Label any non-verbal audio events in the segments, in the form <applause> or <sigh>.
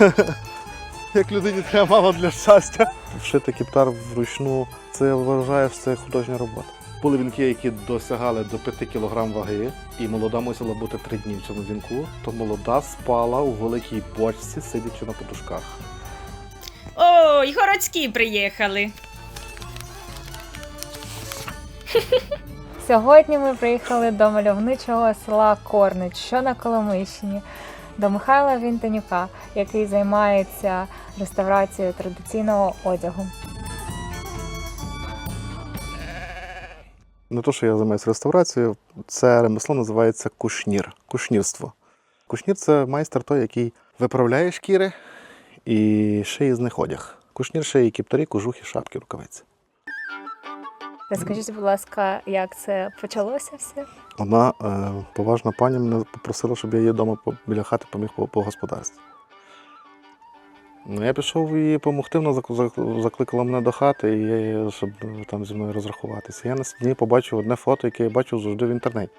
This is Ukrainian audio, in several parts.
<laughs> Як людині треба мало для щастя. Вшити кептар вручну, це я вважаю, що це художня робота. Були вінки, які досягали до 5 кг ваги, і молода мусила бути 3 дні в цьому вінку, то молода спала у великій бочці, сидячи на подушках. Ой, городські приїхали. Сьогодні ми приїхали до мальовничого села Корнич, що на Коломийщині, до Михайла Вінтонюка, який займається реставрацією традиційного одягу. Не то, що я займаюся реставрацією, це ремесло називається кушнір, кушнірство. Кушнір це майстер той, який виправляє шкіри і шиє з них одяг. Кушнір шиє кіптарі, кожухи, шапки, рукавиці. Розкажіть, будь ласка, як це почалося все? Одна е, поважна пані мене попросила, щоб я її вдома біля хати поміг по, по господарстві. Ну, я пішов їй допомогти, вона зак- зак- закликала мене до хати, і я, її, щоб е, там зі мною розрахуватися. Я на стіні побачив одне фото, яке я бачив завжди в інтернеті.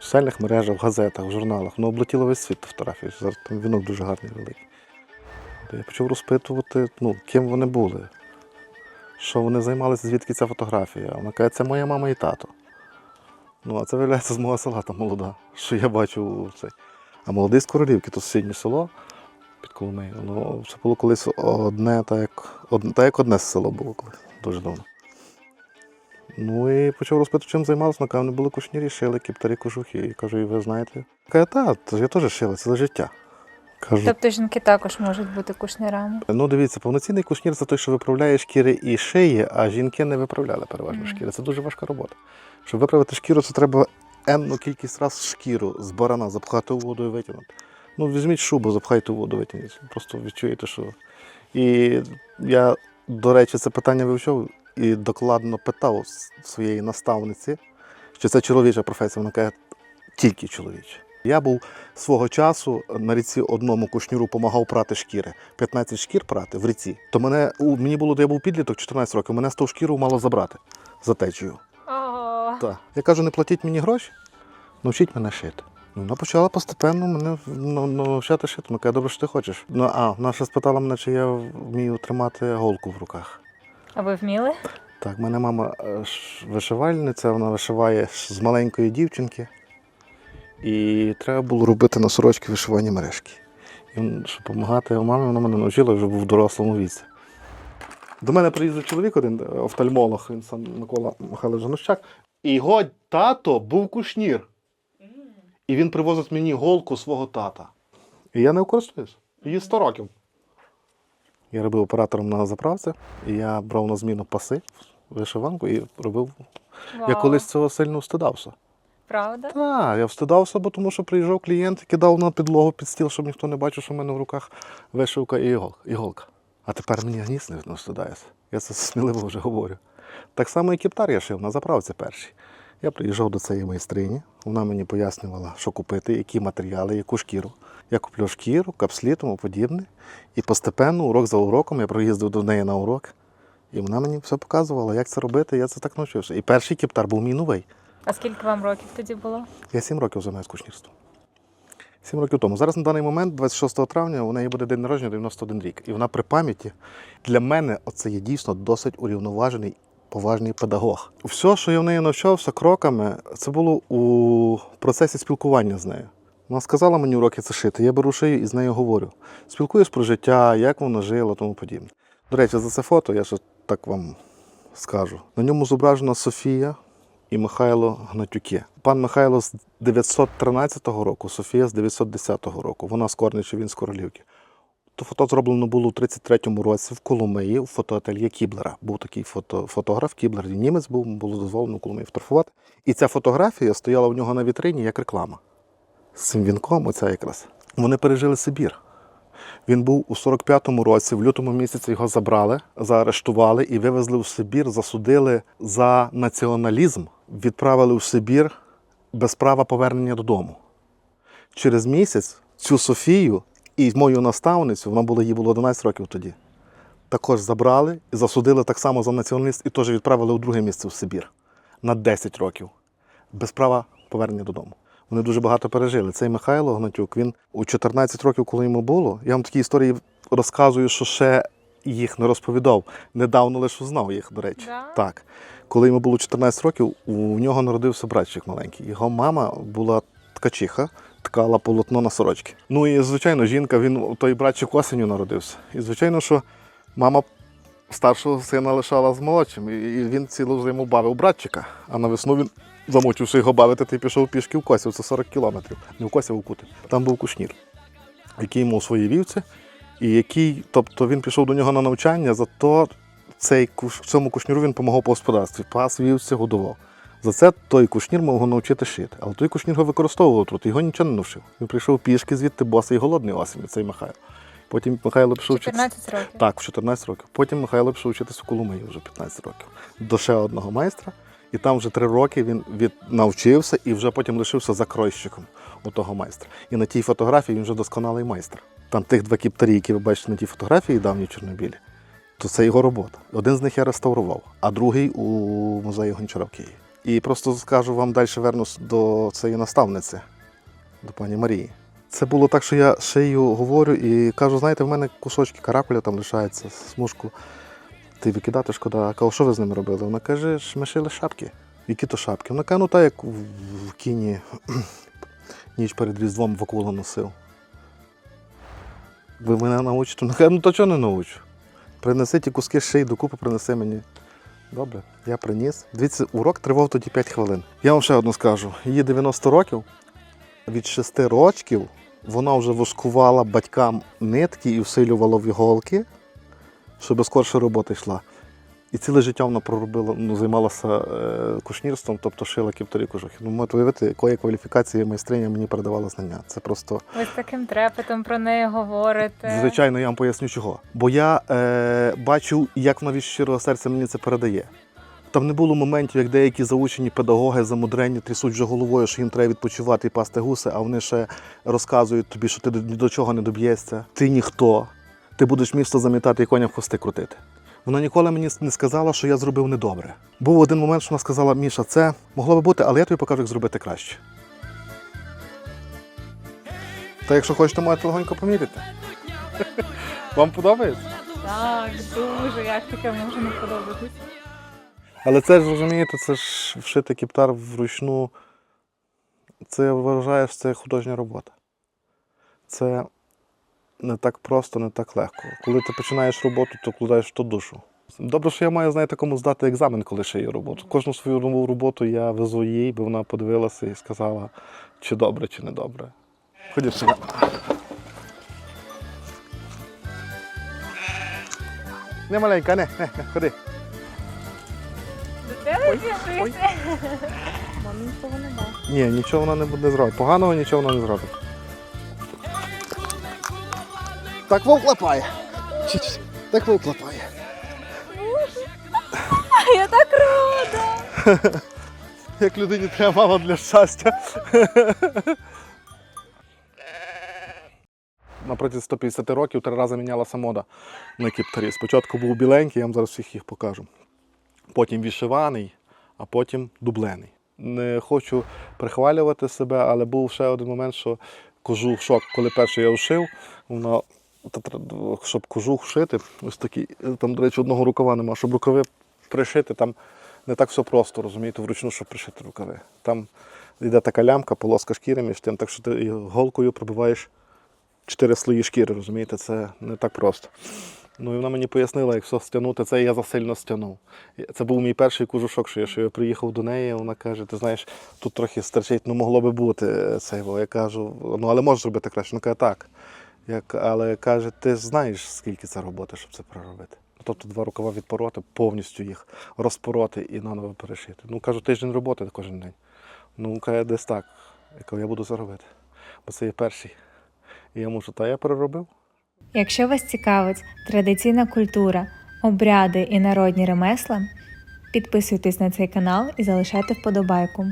В соціальних мережах, в газетах, в журналах. Воно облетіло весь світ фотографій. Зараз там вінок дуже гарний, великий. Я почав розпитувати, ну, ким вони були, що вони займалися, звідки ця фотографія. Вона каже, це моя мама і тато. Ну, а це виявляється з мого села та молода, що я бачу цей. А молодий з Королівки, то сусіднє село під Коломиєю. Ну, це було колись одне, так як, одне, так як одне село було колись, дуже давно. Ну і почав розпитувати, чим займалися. Ну, каже, вони були кушнірі, шили кіптарі кожухи. І кажу, і ви знаєте? Каже, так, я теж шила, це за життя. Кажу, Тобто жінки також можуть бути кушнірами. Ну, дивіться, повноцінний кушнір це той, що виправляє шкіри і шиї, а жінки не виправляли переважно Мгм. шкіри. Це дуже важка робота. Щоб виправити шкіру, це треба енну кількість раз шкіру з барана запхати у воду і витягнути. Ну, візьміть шубу, запхайте у воду, витягніть. Просто відчуєте, що. І я, до речі, це питання вивчав і докладно питав своєї наставниці, що це чоловіча професія. Вона каже, тільки чоловіча. Я був свого часу на ріці одному кушніру допомагав прати шкіри. 15 шкір прати в ріці. То мене у мені було, я був підліток, 14 років. Мене з того шкіру мало забрати за течею. Ого. Так. Я кажу, не платіть мені гроші, навчіть мене шити. Ну, вона почала постепенно мене ну, ну, навчати шити. Ну, каже, добре, що ти хочеш. Ну, а, вона ще спитала мене, чи я вмію тримати голку в руках. А ви вміли? Так, в мене мама е, вишивальниця, вона вишиває з маленької дівчинки. І треба було робити на сорочки вишивані мережки. І щоб допомагати мамі, вона мене навчила вже був в дорослому віці. До мене приїздив чоловік один, е, офтальмолог, він сам Микола Михайлович Жанущак. І його тато був кушнір. І він привозить мені голку свого тата. І я не користуюсь. Її 100 років. Я робив оператором на заправці, і я брав на зміну паси, вишиванку і робив. Я колись цього сильно встидався. Правда? Так, я встидався, бо тому що приїжджав клієнт кидав на підлогу під стіл, щоб ніхто не бачив, що в мене в руках вишивка і іголка. А тепер мені гніс не, встидаюся. Я це сміливо вже говорю. Так само і кептар я шив на заправці першій. Я приїжджав до цієї майстрині, вона мені пояснювала, що купити, які матеріали, яку шкіру. Я куплю шкіру, капслі, тому подібне. І постепенно, урок за уроком, я приїздив до неї на урок, і вона мені все показувала, як це робити, я це так навчився. І перший кептар був мій новий. А скільки вам років тоді було? Я сім років займаюся кушнірством. Сім років тому. Зараз на даний момент, 26 травня, у неї буде день народження 91 рік. І вона при пам'яті для мене оце є дійсно досить урівноважений, поважний педагог. Все, що я в неї навчався кроками, це було у процесі спілкування з нею. Вона сказала мені уроки це шити, я беру шию і з нею говорю. Спілкуюсь про життя, як вона жила, тому подібне. До речі, за це фото я ще так вам скажу. На ньому зображена Софія, і Михайло Гнатюки. Пан Михайло з 913 року, Софія з 910 року. Вона з Корнича, він з Королівки. То фото зроблено було у 33-му році в Коломиї у фотоательє Кіблера. Був такий фото, фотограф, Кіблер, німець був, було дозволено в Коломиї фотографувати. І ця фотографія стояла у нього на вітрині як реклама. З цим вінком, оця якраз. Вони пережили Сибір. Він був у 45-му році, в лютому місяці його забрали, заарештували і вивезли в Сибір, засудили за націоналізм, відправили в Сибір без права повернення додому. Через місяць цю Софію і мою наставницю, вона була, їй було 11 років тоді, також забрали і засудили так само за націоналізм і теж відправили у друге місце в Сибір на 10 років без права повернення додому. Вони дуже багато пережили. Цей Михайло Гнатюк, він у 14 років, коли йому було, я вам такі історії розказую, що ще їх не розповідав. Недавно лише узнав їх, до речі. Да? Так. Коли йому було 14 років, у нього народився братчик маленький. Його мама була ткачиха, ткала полотно на сорочки. Ну і звичайно, жінка, він той братчик осеню народився. І звичайно, що мама старшого сина лишала з молодшим, і він цілу зиму бавив братчика, а на весну він. Замучивши його бавити, ти пішов пішки в Косів, це 40 кілометрів. Не в Косів, а в Кути. Там був кушнір, який мав свої вівці, і який, тобто він пішов до нього на навчання, зато цей цьому кушніру він допомагав по господарстві, пас вівці, годував. За це той кушнір мав його навчити шити. Але той кушнір його використовував тут, його нічого не навчив. Він прийшов пішки звідти босий голодний осінь, цей Михайло. Потім Михайло пішов вчитися. 14 років. Так, в 14 років. Потім Михайло пішов вчитися в Коломиї вже 15 років. До ще одного майстра. І там вже три роки він від... навчився і вже потім лишився закройщиком у того майстра. І на тій фотографії він вже досконалий майстер. Там тих два кіптарі, які ви бачите на тій фотографії давній Чорнобілі, то це його робота. Один з них я реставрував, а другий у музеї Гончара в Києві. І просто скажу вам далі вернусь до цієї наставниці, до пані Марії. Це було так, що я шию говорю і кажу, знаєте, в мене кусочки каракуля там лишається, смужку. Ти викидати шкода. А кажу, що ви з ними робили? Вона каже, «Ж ми шили шапки. Які то шапки? Вона каже, ну так як в в кіні <clears throat> ніч перед Різдвом Вакула носив. Ви мене научите? Вона каже, ну то чого не научу? Принеси ті куски шиї докупи, принеси мені. Добре, я приніс. Дивіться, урок тривав тоді 5 хвилин. Я вам ще одну скажу: їй 90 років, від 6 років вона вже воскувала батькам нитки і всилювала в іголки, щоб скорше робота йшла. І ціле життя вона проробила, ну, займалася е, кушнірством, тобто шила кіптарі кожухи. Ну, можете уявити, якої кваліфікації майстриня мені передавала знання. Це просто Ви з таким трепетом про неї говорите. Звичайно, я вам поясню чого. Бо я е, бачу, як вона від щирого серця мені це передає. Там не було моментів, як деякі заучені педагоги замудрені трясуть вже головою, що їм треба відпочивати і пасти гуси, а вони ще розказують тобі, що ти ні до чого не доб'єшся. Ти ніхто. Ти будеш місто замітати і коня в хвости крутити. Вона ніколи мені не сказала, що я зробив недобре. Був один момент, що вона сказала: Міша, це могло би бути, але я тобі покажу, як зробити краще. Та якщо хочете, можете легонько поміряти. Вам подобається? Так, дуже. Як таке може не подобатись? Але це ж розумієте, це ж вшити кіптар вручну. Це вважаєш, це художня робота. Це не так просто, не так легко. Коли ти починаєш роботу, то вкладаєш ту душу. Добре, що я маю, знаєте, кому здати екзамен, коли шию роботу. Кожну свою нову роботу я везу їй, бо вона подивилася і сказала, чи добре, чи не добре. Ходіть сюди. Не маленька, не, не, не, ходи. Тебе ой. Мамі нікого нема. Ні, нічого вона не буде зробити. Поганого нічого вона не зробить. Так вовк лапає. Так вовк лапає. Я так рада. <laughs> Як людині треба мало для щастя. <laughs> Напроти 150 років три рази мінялася мода на кіптарі. Спочатку був біленький, я вам зараз всіх їх покажу. Потім вішиваний, а потім дублений. Не хочу прихвалювати себе, але був ще один момент, що кожух шок, коли перший я вшив, тр- щоб кожух шити, ось такий, там, до речі, одного рукава нема, щоб рукави пришити, там не так все просто, розумієте, вручну, щоб пришити рукави. Там йде така лямка, полоска шкіри між тим, так що ти голкою пробиваєш чотири слої шкіри, розумієте, це не так просто. Ну і вона мені пояснила, як все стягнути, це я засильно стягнув. Це був мій перший кожушок, що я, що я приїхав до неї, вона каже, ти знаєш, тут трохи стерчить, ну могло би бути е, це. Я кажу, ну але можеш зробити краще. Вона каже, так. Як, але каже, ти знаєш, скільки це роботи, щоб це проробити. Тобто два рукава відпороти, повністю їх розпороти і наново перешити. Ну, кажу, тиждень роботи кожен день. Ну, каже, десь так. Я кажу, я буду це робити. Бо це є перший. І я мушу, та я переробив. Якщо вас цікавить традиційна культура, обряди і народні ремесла, підписуйтесь на цей канал і залишайте вподобайку.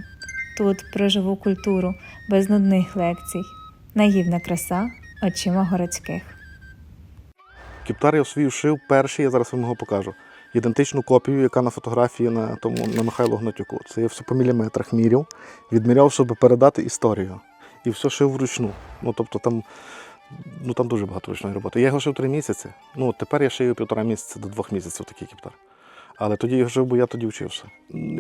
Тут про живу культуру без нудних лекцій. Наївна краса очима городських. Кіптар я свій шив перший, я зараз вам його покажу. Ідентичну копію, яка на фотографії на тому на Михайло Гнатюку. Це я все по міліметрах міряв, відміряв, щоб передати історію. І все шив вручну. Ну тобто там Ну там дуже багато ручної роботи. Я його шив три місяці. Ну тепер я шию півтора місяця до двох місяців такий кептар. Але тоді його шив, бо я тоді вчився.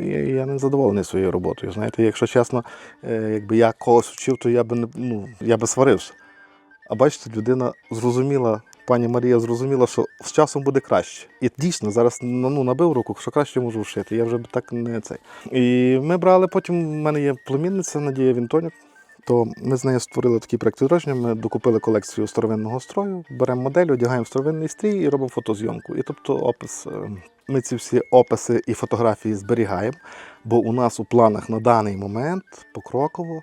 Я, я не задоволений своєю роботою. Знаєте, якщо чесно, е, якби я когось вчив, то я би не ну, я би сварився. А бачите, людина зрозуміла, пані Марія зрозуміла, що з часом буде краще. І дійсно зараз ну, набив руку, що краще можу вшити. Я вже так не цей. І ми брали потім. в мене є племінниця Надія Вінтонюк. То ми з нею створили такий проект відродження. Ми докупили колекцію старовинного строю, беремо модель, одягаємо старовинний стрій і робимо фотозйомку. І тобто опис. е, Ми ці всі описи і фотографії зберігаємо, бо у нас у планах на даний момент покроково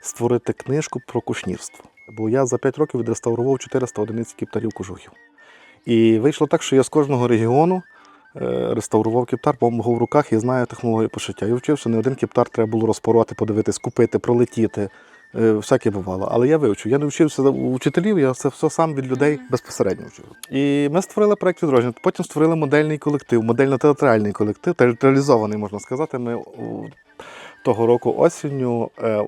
створити книжку про кушнірство. Бо я за 5 років відреставрував 400 одиниць кіптарів кожухів. І вийшло так, що я з кожного регіону е, реставрував кіптар, помогав в руках і знаю технологію пошиття. І вчився, не один кіптар треба було розпорувати, подивитись, купити, пролетіти. Е, Всяке бувало. Але я вивчу. Я не вчився у вчителів, я це все сам від людей безпосередньо вчив. І ми створили проект відродження. Потім створили модельний колектив, модельно-театральний колектив, театралізований, можна сказати. Ми того року осінню е,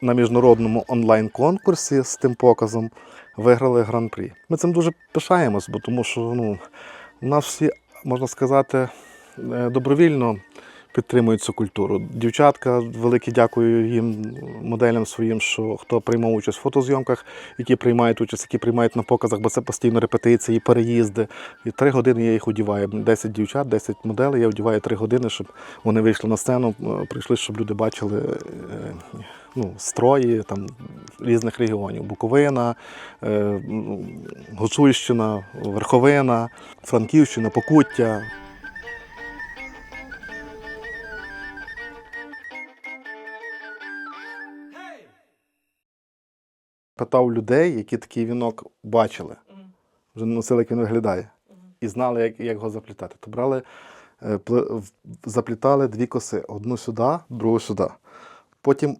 на міжнародному онлайн-конкурсі з тим показом виграли гран-прі. Ми цим дуже пишаємось, бо тому що ну, у нас всі, можна сказати, е, добровільно підтримують цю культуру. Дівчатка, велике дякую їм, моделям своїм, що хто приймав участь в фотозйомках, які приймають участь, які приймають на показах, бо це постійно репетиції, переїзди. І три години я їх одіваю. 10 дівчат, 10 моделей. Я одіваю три години, щоб вони вийшли на сцену, е, прийшли, щоб люди бачили е, ну, строї там, різних регіонів: Буковина, е, Гуцульщина, Верховина, Франківщина, Покуття. Питав людей, які такий вінок бачили, вже носили, як він виглядає, і знали, як, як його заплітати. То брали, е, заплітали дві коси: одну сюди, другу сюди. Потім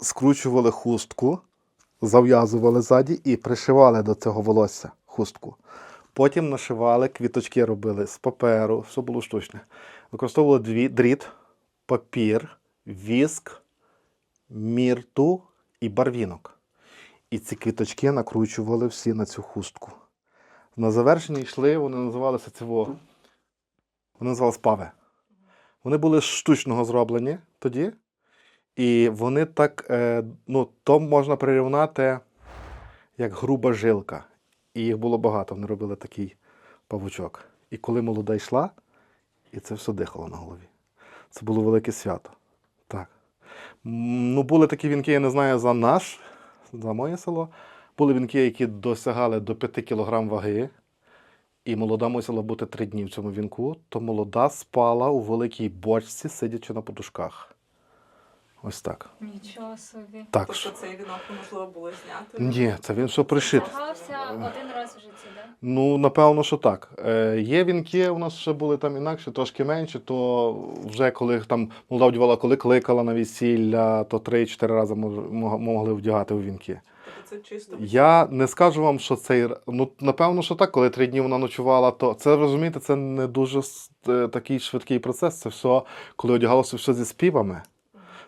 скручували хустку, зав'язували ззаді і пришивали до цього волосся хустку. Потім нашивали, квіточки робили з паперу, все було штучне. Використовували дві, дріт, папір, віск, мірту і барвінок. І ці квіточки накручували всі на цю хустку. На завершення йшли, вони називалися цього. Вони називалися пави. Вони були штучного зроблені тоді. І вони так, е, ну, то можна прирівнати як груба жилка. І їх було багато, вони робили такий павучок. І коли молода йшла, і це все дихало на голові. Це було велике свято. Так. Ну, були такі вінки, я не знаю, за наш, за моє село. Були вінки, які досягали до 5 кг ваги. І молода мусила бути три дні в цьому вінку, то молода спала у великій бочці, сидячи на подушках. Ось так. Нічого собі. Так. Тобто цей вінок можливо було зняти. Ні, це він все пришит. Змагався один раз в житті, так? Ну, напевно, що так. Е, є вінки, у нас ще були там інакше, трошки менше, то вже коли там молода вдівала, коли кликала на весілля, то 3-4 рази могли вдягати у вінки. Тобто це чисто Я не скажу вам, що цей. Ну, напевно, що так, коли три дні вона ночувала, то це розумієте, це не дуже е, такий швидкий процес. Це все, коли одягалося все зі співами.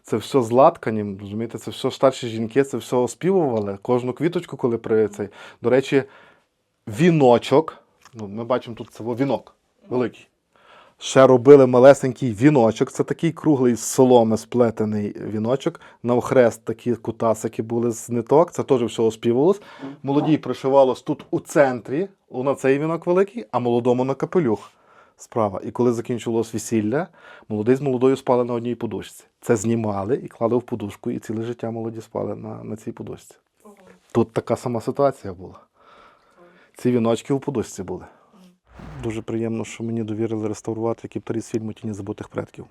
Це все з латканням, розумієте, це все старші жінки, це все оспівували. Кожну квіточку, коли при цей. До речі, віночок. Ну, ми бачимо тут це вінок великий. Ще робили малесенький віночок. Це такий круглий з соломи сплетений віночок. Навхрест такі кутасики були з ниток. Це теж все оспівувалось. Молодій пришивалось тут у центрі, на цей вінок великий, а молодому на капелюх справа. І коли закінчувалось весілля, молодий з молодою спали на одній подушці. Це знімали і клали в подушку, і ціле життя молоді спали на, на цій подушці. Тут така сама ситуація була. Ці віночки у подушці були. Дуже приємно, що мені довірили реставрувати кіптарі з фільму Тіні забутих предків.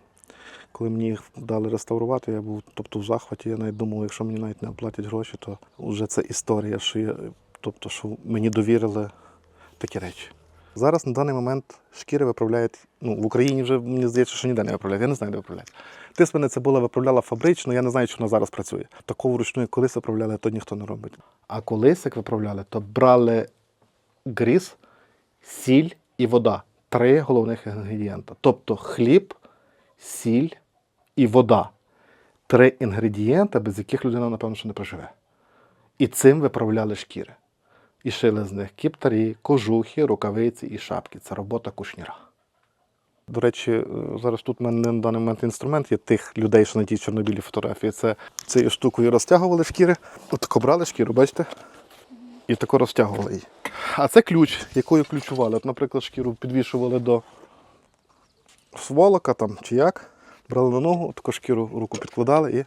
Коли мені їх дали реставрувати, я був тобто, в захваті. Я навіть думав, якщо мені навіть не оплатять гроші, то вже це історія, що я, тобто, що мені довірили такі речі. Зараз на даний момент шкіри виправляють. Ну, в Україні вже мені здається, що ніде не виправляють. Я не знаю, де виправляють. Тисмене це була виправляла фабрично, я не знаю, чи вона зараз працює. Такого вручну, як колись виправляли, то ніхто не робить. А колись, як виправляли, то брали гріз, сіль і вода. Три головних інгредієнта. Тобто хліб, сіль і вода. Три інгредієнти, без яких людина, напевно, що не проживе. І цим виправляли шкіри. І шили з них кіптарі, кожухи, рукавиці і шапки. Це робота кушніра. До речі, е, зараз тут в мене на даний момент інструмент є тих людей, що на тій чорнобілій фотографії. Це цією штукою розтягували шкіри. Отако брали шкіру, бачите? І тако розтягували її. А це ключ, якою ключували. От, наприклад, шкіру підвішували до сволока там чи як. Брали на ногу, таку шкіру руку підкладали і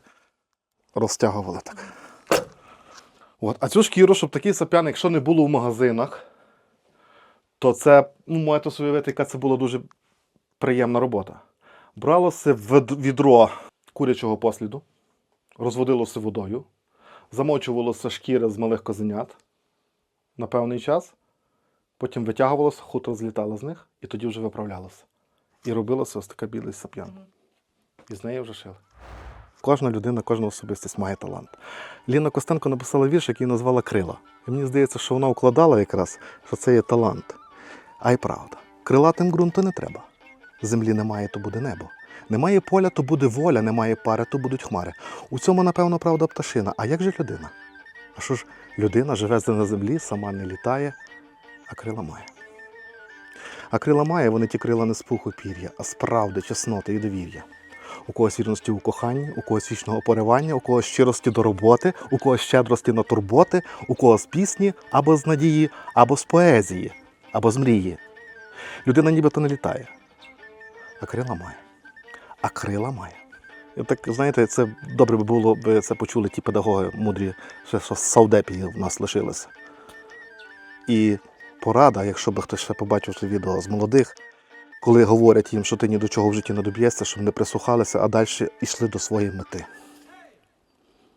розтягували так. От. А цю шкіру, щоб такий сап'ян, якщо не було в магазинах, то це, ну, можете собі уявити, яка це була дуже приємна робота. Бралося відро курячого посліду, розводилося водою, замочувалося шкіра з малих козенят на певний час, потім витягувалося, хутро злітало з них, і тоді вже виправлялося. І робилося ось така білий сап'ян. І з неї вже шили. Кожна людина, кожна особистість має талант. Ліна Костенко написала вірш, який назвала Крила. І мені здається, що вона укладала якраз, що це є талант. А й правда. Крилатим ґрунту не треба. Землі немає, то буде небо. Немає поля, то буде воля, немає пари, то будуть хмари. У цьому, напевно, правда пташина. А як же людина? А що ж, людина живе на землі, сама не літає, а крила має. А крила має, вони ті крила не з пуху пір'я, а з правди, чесноти і довір'я. У когось вірності у коханні, у когось вічного поривання, у когось щирості до роботи, у когось щедрості на турботи, у когось пісні або з надії, або з поезії, або з мрії. Людина нібито не літає, а крила має. А крила має. Так, знаєте, це добре би було, б це почули ті педагоги мудрі, що Саудепії в нас лишилися. І порада, якщо би хтось ще побачив це відео з молодих, коли говорять їм, що ти ні до чого в житті не доб'єшся, щоб не прислухалися, а далі йшли до своєї мети.